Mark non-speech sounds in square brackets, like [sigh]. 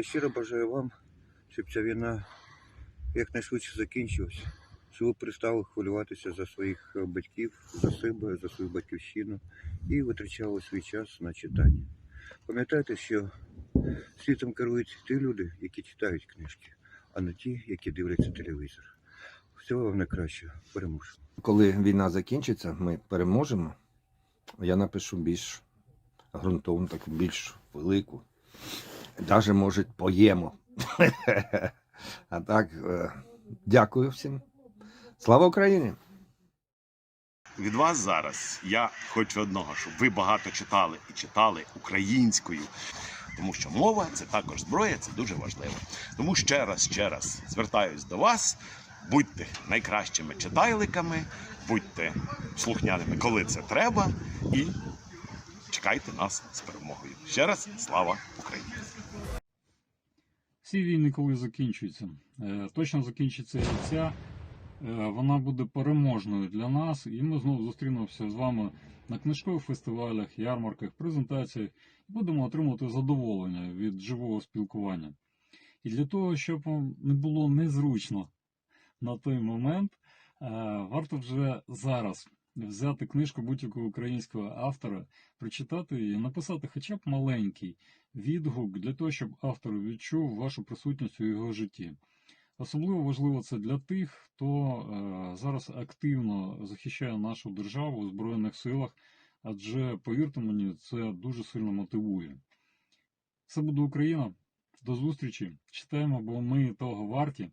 Я щиро бажаю вам, щоб ця війна якнайшвидше закінчилась, щоб ви перестали хвилюватися за своїх е, батьків, за себе, за свою батьківщину і витрачали свій час на читання. Пам'ятайте, що світом керують ті люди, які читають книжки, а не ті, які дивляться телевізор. Всього вам найкращого. Переможемо. Коли війна закінчиться, ми переможемо. Я напишу більш ґрунтовну, таку більш велику. Даже, може, поємо. [laughs] А так, е, дякую всім. Слава Україні! Від вас зараз я хочу одного, щоб ви багато читали і читали українською, тому що мова це також зброя, це дуже важливо. Тому ще раз, ще раз звертаюсь до вас. Будьте найкращими читайликами, будьте слухняними, коли це треба, і чекайте нас з перемогою. Ще раз слава Україні! Всі війни коли закінчуються. Е, Точно закінчиться і ця. Е, Вона буде переможною для нас, і ми знову зустрінемося з вами на книжкових фестивалях, ярмарках, презентаціях і будемо отримувати задоволення від живого спілкування. І для того, щоб вам не було незручно на той момент, е, варто вже зараз взяти книжку будь-якого українського автора, прочитати її, написати хоча б маленький відгук для того, щоб автор відчув вашу присутність у його житті. Особливо важливо це для тих, хто е, зараз активно захищає нашу державу у Збройних силах, адже, повірте мені, це дуже сильно мотивує. Це буде Україна. До зустрічі. Читаємо, бо ми того варті.